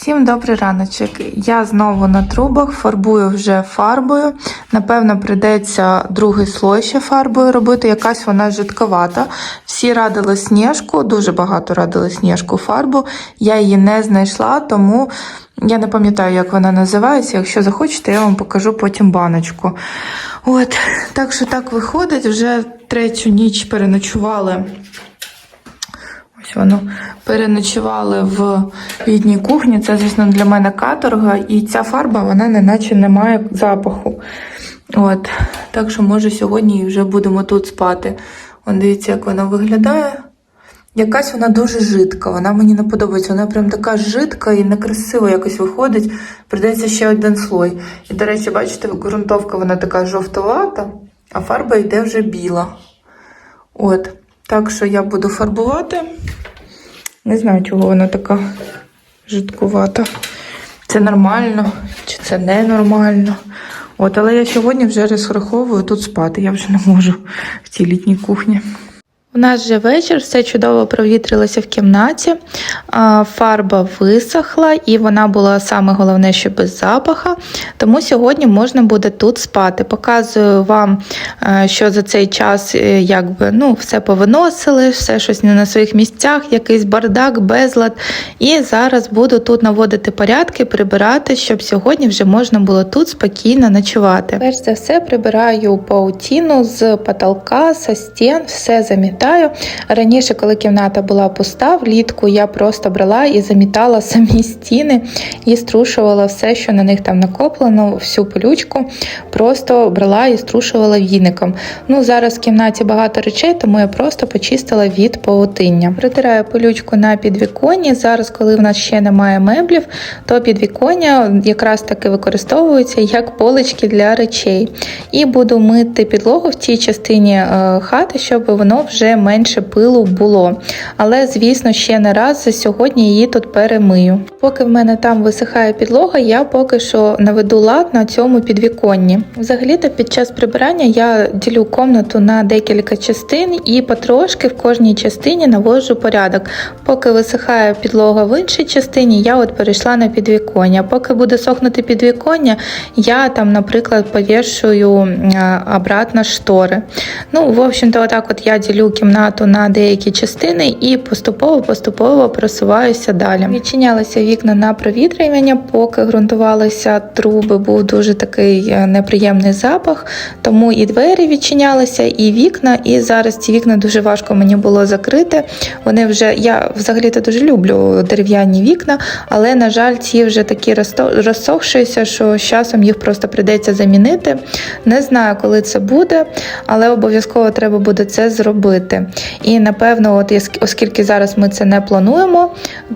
Всім добрий раночок. Я знову на трубах, фарбую вже фарбою. Напевно, прийдеться другий слой ще фарбою робити. Якась вона жидковата. Всі радили сніжку, дуже багато радили сніжку фарбу. Я її не знайшла, тому я не пам'ятаю, як вона називається. Якщо захочете, я вам покажу потім баночку. От, так що так виходить. Вже третю ніч переночували. Воно переночували в відній кухні. Це, звісно, для мене каторга, і ця фарба, вона неначе не має запаху. От, так що, може, сьогодні вже будемо тут спати. Вон, дивіться, як вона виглядає. Якась вона дуже жидка, вона мені не подобається. Вона прям така жидка і некрасиво якось виходить. Придеться ще один слой. І, до речі, бачите, ґрунтовка вона така жовтовата, а фарба йде вже біла. От. Так що я буду фарбувати. Не знаю, чого вона така жидкувата. Це нормально чи це ненормально. От, але я сьогодні вже розраховую тут спати. Я вже не можу в цій літній кухні. У нас вже вечір, все чудово провітрилося в кімнаті, фарба висохла і вона була саме головне, що без запаха. Тому сьогодні можна буде тут спати. Показую вам, е, що за цей час е, якби, ну, все повиносили, все щось не на своїх місцях, якийсь бардак, безлад. І зараз буду тут наводити порядки, прибирати, щоб сьогодні вже можна було тут спокійно ночувати. Перш за все прибираю паутіну з потолка, со стін, все замітаю. Раніше, коли кімната була пуста, влітку я просто брала і замітала самі стіни і струшувала все, що на них там накоплено, всю пилючку, просто брала і струшувала віником. Ну, зараз в кімнаті багато речей, тому я просто почистила від паутиння. Притираю пилючку на підвіконні. Зараз, коли в нас ще немає меблів, то підвіконня якраз таки використовується як полички для речей. І буду мити підлогу в тій частині е, хати, щоб воно вже менше пилу було. Але, звісно, ще не раз сьогодні її тут перемию. Поки в мене там висихає підлога, я поки що наведу лад на цьому підвіконні. Взагалі-то під час прибирання я ділю комнату на декілька частин і потрошки в кожній частині наводжу порядок. Поки висихає підлога в іншій частині, я от перейшла на підвіконня. Поки буде сохнути підвіконня, я там, наприклад, повішую обратно штори. Ну, в общем-то, отак от я ділю кімнату на деякі частини і поступово-поступово просуваюся далі. Відчинялися вікна на провітрювання, поки ґрунтувалися труби, був дуже такий е, неприємний запах, тому і двері відчинялися, і вікна. І зараз ці вікна дуже важко мені було закрити. Вони вже я взагалі-то дуже люблю дерев'яні вікна, але на жаль, ці вже такі розсохшися, що з часом їх просто прийдеться замінити. Не знаю, коли це буде, але обов'язково треба буде це зробити. І напевно, от оскільки зараз ми це не плануємо,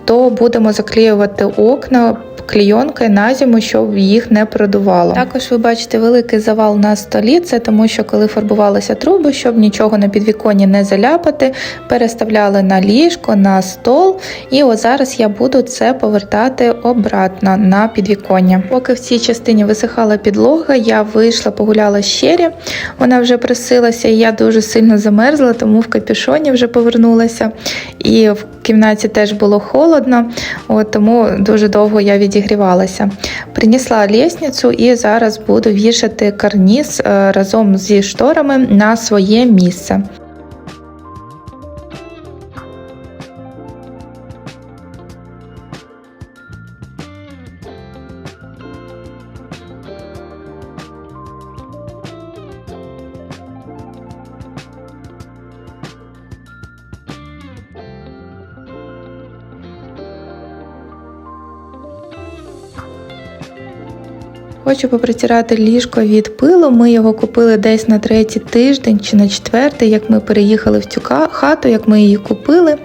то будемо заклеювати окна. Клійонкою на зиму, щоб їх не продувало. Також ви бачите великий завал на столі. Це тому, що коли фарбувалися труби, щоб нічого на підвіконні не заляпати, переставляли на ліжко, на стол. І от зараз я буду це повертати обратно на підвіконня. Поки в цій частині висихала підлога, я вийшла, погуляла щері. Вона вже просилася, і я дуже сильно замерзла, тому в капюшоні вже повернулася. І в кімнаті теж було холодно, от, тому дуже довго я відігрівалася. Принесла лісницю і зараз буду вішати карніз е, разом зі шторами на своє місце. Хочу попритирати ліжко від пилу. Ми його купили десь на третій тиждень чи на четвертий, як ми переїхали в цю хату, як ми її купили.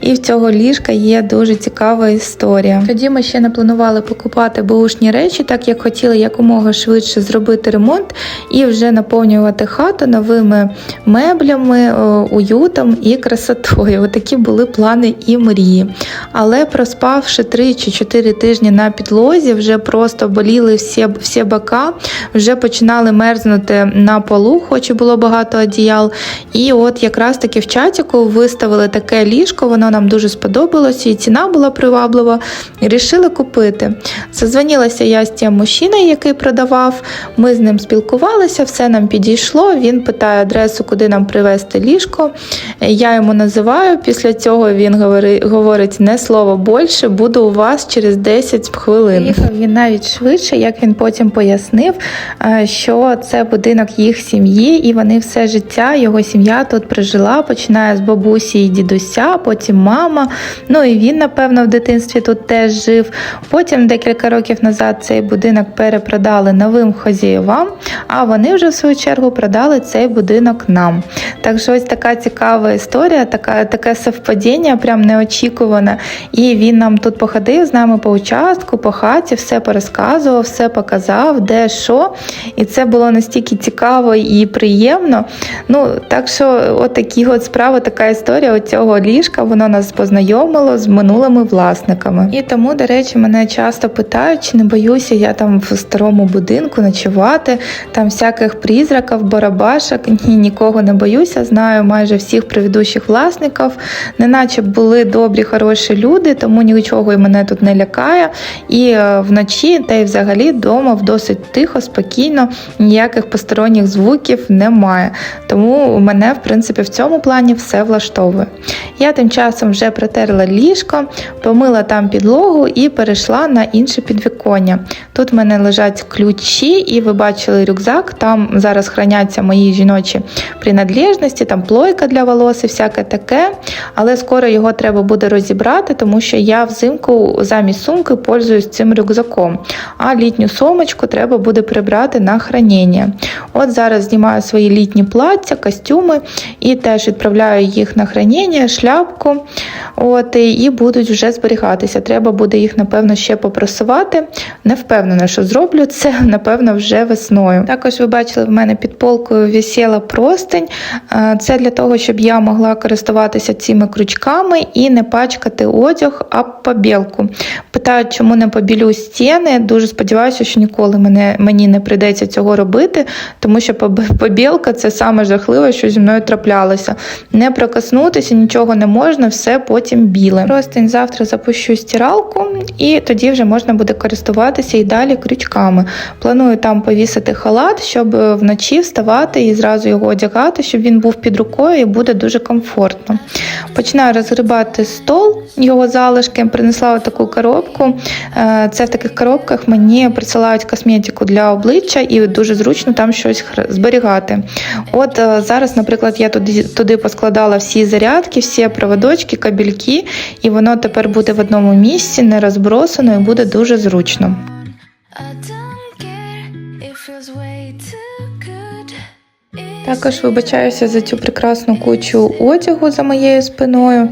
І в цього ліжка є дуже цікава історія. Тоді ми ще не планували покупати бушні речі, так як хотіли якомога швидше зробити ремонт і вже наповнювати хату новими меблями, уютом і красотою. Отакі були плани і мрії. Але проспавши 3 чи 4 тижні на підлозі, вже просто боліли всі, всі бока, вже починали мерзнути на полу, хоч і було багато одіял. І от якраз таки в чатіку виставили таке ліжко, воно нам дуже сподобалося, і ціна була приваблива. Рішили купити. Зазвонилася я з тим мужчиною, який продавав. Ми з ним спілкувалися, все нам підійшло. Він питає адресу, куди нам привезти ліжко. Я йому називаю. Після цього він говорить не слово більше, буду у вас через 10 хвилин. Їхав він навіть швидше, як він потім пояснив, е, що це будинок їх сім'ї, і вони все життя, його сім'я тут прожила, починає з бабусі і дідуся, потім мама. Ну і він, напевно, в дитинстві тут теж жив. Потім декілька років назад цей будинок перепродали новим хазяєвам, а вони вже в свою чергу продали цей будинок нам. Так що ось така цікава історія, така, таке совпадіння, прям неочікуване. І він нам тут походив з нами по участку, по хаті, все порозказував, все показав, де що. І це було настільки цікаво і приємно. Ну, так що, от такі от справи, така історія цього ліжка, воно нас познайомило з минулими власниками. І тому, до речі, мене часто питають, чи не боюся я там в старому будинку ночувати, там всяких призраків, барабашок. Ні, нікого не боюся. Знаю майже всіх предыдущих власників, неначе були добрі, хороші люди, тому нічого і мене тут не лякає. І е, вночі, та й взагалі вдома досить тихо, спокійно, ніяких посторонніх звуків немає. Тому мене, в принципі, в цьому плані все влаштовує. Я тим часом вже протерла ліжко, помила там підлогу і перейшла на інше підвіконня. Тут в мене лежать ключі, і ви бачили рюкзак. Там зараз храняться мої жіночі принадлежності, там плойка для волос і всяке таке. Але скоро його треба буде розібрати, тому що я взимку замість сумки пользуюсь цим рюкзаком. А літню сумочку треба буде прибрати на хранення. От зараз знімаю свої літні плаття, костюми і теж відправляю їх на хранення, шляпку. От, і будуть вже зберігатися. Треба буде їх, напевно, ще попросувати. Не впевнена, що зроблю це, напевно, вже весною. Також ви бачили, в мене під полкою висіла простень. Е, Це для того, щоб я могла користуватися цими крючками і не пачкати одяг, а побілку. Питають, чому не побілю стіни. Дуже сподіваюся, що ніколи мене, мені не прийдеться цього робити, тому що побілка це саме жахливе, що зі мною траплялося. Не прокоснутися, нічого не можна, все потім біле. Простень завтра запущу стиралку, і тоді вже можна буде користуватися і далі крючками. Планую там повісити халат, щоб е, вночі вставати і зразу його одягати, щоб він був під рукою і буде дуже комфортно. Починаю розгрібати стол, його залишки. Принесла таку коробку. Е, Це в таких коробках мені присилають косметику для обличчя і дуже зручно там щось зберігати. От е, зараз, наприклад, я туди, туди поскладала всі зарядки, всі проводочки, кабельки, і воно тепер буде в одному місці, не розбросано і буде дуже зручно. I don't care, it feels way too good. Також вибачаюся за цю прекрасну кучу одягу за моєю спиною.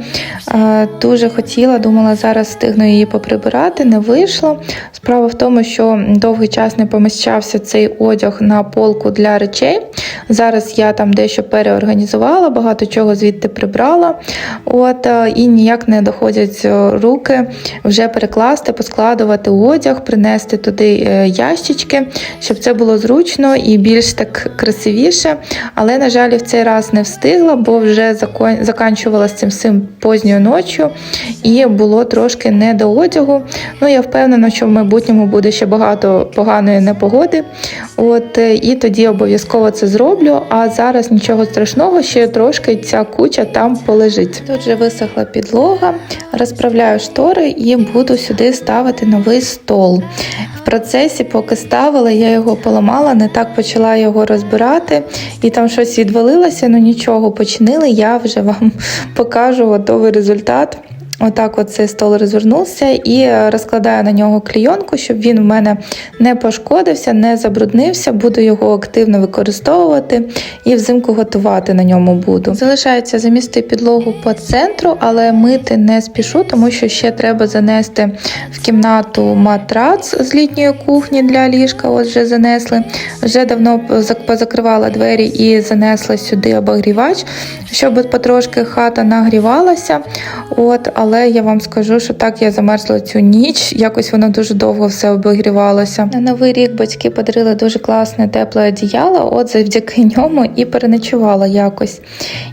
Дуже хотіла, думала, зараз встигну її поприбирати, не вийшло. Справа в тому, що довгий час не поміщався цей одяг на полку для речей. Зараз я там дещо переорганізувала, багато чого звідти прибрала. От, е, і ніяк не доходять е, руки вже перекласти, поскладувати одяг, принести туди е, ящички, щоб це було зручно і більш так красивіше. Але, на жаль, в цей раз не встигла, бо вже заканчувала з цим всім позньою ночі і було трошки не до одягу. Ну, я впевнена, що в майбутньому буде ще багато поганої непогоди. От, е, і тоді обов'язково це зроблю. А зараз нічого страшного, ще трошки ця куча там полежить. Тут вже висохла підлога, розправляю штори і буду сюди ставити новий стол. В процесі, поки ставила, я його поламала, не так почала його розбирати, і там щось відвалилося, ну нічого, починили. Я вже вам покажу готовий результат. Отак от цей стол розвернувся і е, розкладаю на нього клійонку, щоб він в мене не пошкодився, не забруднився. Буду його активно використовувати і взимку готувати на ньому буду. Залишається замісти підлогу по центру, але мити не спішу, тому що ще треба занести в кімнату матрац з літньої кухні для ліжка. От вже занесли. Вже давно позакривала двері і занесла сюди обогрівач, щоб потрошки хата нагрівалася. От, але я вам скажу, що так я замерзла цю ніч. Якось воно дуже довго все обігрівалося. На новий рік батьки подарили дуже класне тепле одіяло. От завдяки ньому і переночувала якось.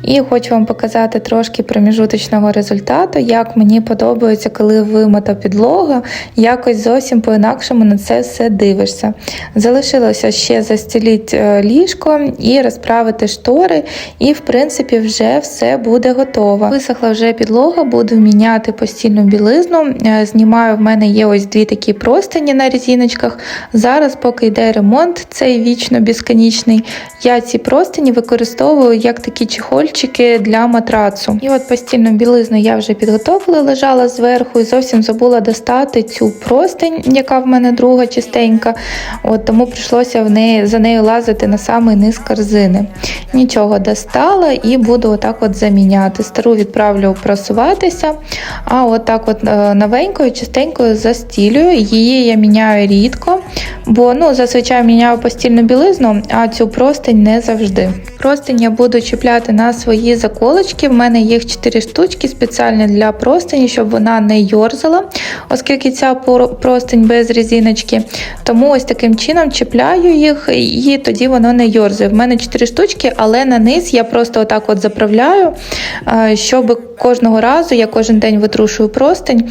І хочу вам показати трошки проміжуточного результату, як мені подобається, коли вимита підлога, якось зовсім по-інакшому на це все дивишся. Залишилося ще застіліть е, ліжко і розправити штори, і в принципі вже все буде готово. Висохла вже підлога, буду міняти постільну білизну. Е, Знімаю, в мене є ось дві такі простині на резиночках. Зараз, поки йде ремонт, цей вічно безконічний, я ці простині використовую як такі чехольчики для матрацу. І от постільну білизну я вже підготовила, лежала зверху і зовсім забула достати цю простинь, яка в мене друга чистенька. От тому прийшлося в неї за нею лазити на самий низ корзини. Нічого достала і буду отак от заміняти. Стару відправлю просуватися, а отак от е, новенькою, чистенькою застілюю. Її я міняю рідко, бо ну, зазвичай міняю постільну білизну, а цю простинь не завжди. Простинь я буду чіпляти на свої заколочки. В мене їх 4 штучки спеціально для простині, щоб вона не йорзала, оскільки ця простинь без резиночки. Тому ось таким чином чіпляю їх, і тоді воно не йорзає. В мене 4 штучки, але на низ я просто отак от заправляю, е, щоб кожного разу, я кожен день витрушую простинь,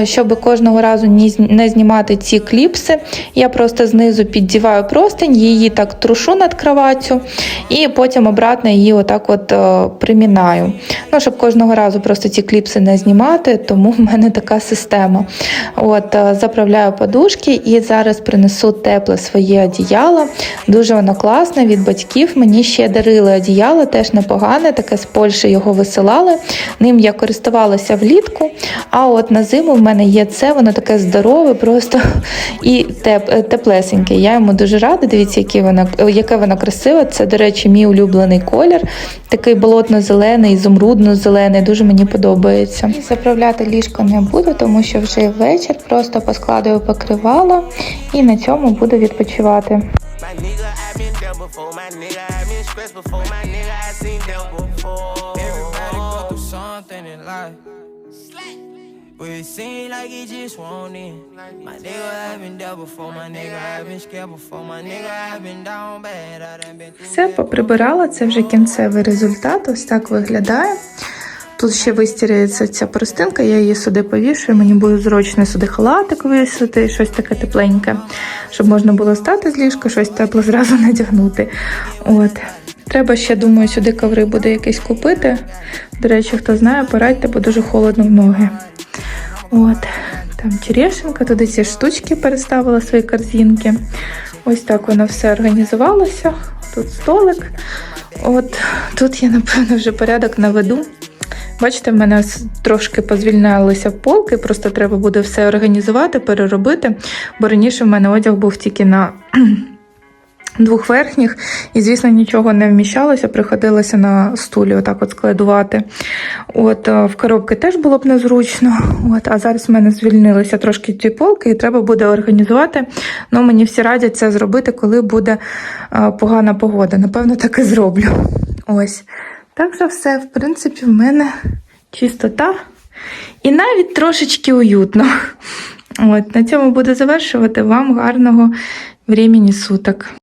е, щоб кожного разу не знімати ці кліпси. Я просто знизу піддіваю простинь, її так трушу над кроваттю, і потім обратно її отак от е, примінаю. Ну, щоб кожного разу просто ці кліпси не знімати, тому в мене така система. От, е, заправляю подушки і зараз принесу тепле своє одіяло. Дуже воно класне від батьків. Мені ще дарили одіяло, теж непогане, таке з Польщі його висилали. Ним я користувалася влітку. А от на зиму в мене є це, воно таке здорове, просто і теп, е, теплесеньке. Я йому дуже рада. Дивіться, яке воно, яке воно красиве. Це, до речі, мій улюблений колір. Такий болотно-зелений, ізумрудно-зелений. Дуже мені подобається. Заправляти ліжко не буду, тому що вже вечір. Просто поскладую покривало і на цьому буду відпочивати. Before. My nigga, I been stressed before. My nigga, I seen them before. But it seem like it just won't end. My nigga, I've been there before. My nigga, I've been scared before. My nigga, I've been down bad. I done been Все поприбирала, це вже кінцевий результат. Ось так виглядає. Тут ще вистіряється ця простинка, я її сюди повішую. Мені буде зручно сюди халатик висити, щось таке тепленьке, щоб можна було стати з ліжка, щось тепле зразу надягнути. От. Треба ще, думаю, сюди коври буде якийсь купити. До речі, хто знає, порадьте, бо дуже холодно в ноги. От, там черешенка, туди ці штучки переставила свої корзинки. Ось так воно все організувалося. Тут столик. От тут я, напевно, вже порядок наведу. Бачите, в мене трошки позвільнялися полки, просто треба буде все організувати, переробити, бо раніше в мене одяг був тільки на двох верхніх, і, звісно, нічого не вміщалося, приходилося на стулі отак от складувати. От е, в коробки теж було б незручно. От, а зараз в мене звільнилися трошки ті полки, і треба буде організувати. Ну, мені всі радять це зробити, коли буде е, погана погода. Напевно, так і зроблю. Ось. Так що все, в принципі, в мене чистота і навіть трошечки уютно. От, на цьому буду завершувати. Вам гарного времени суток.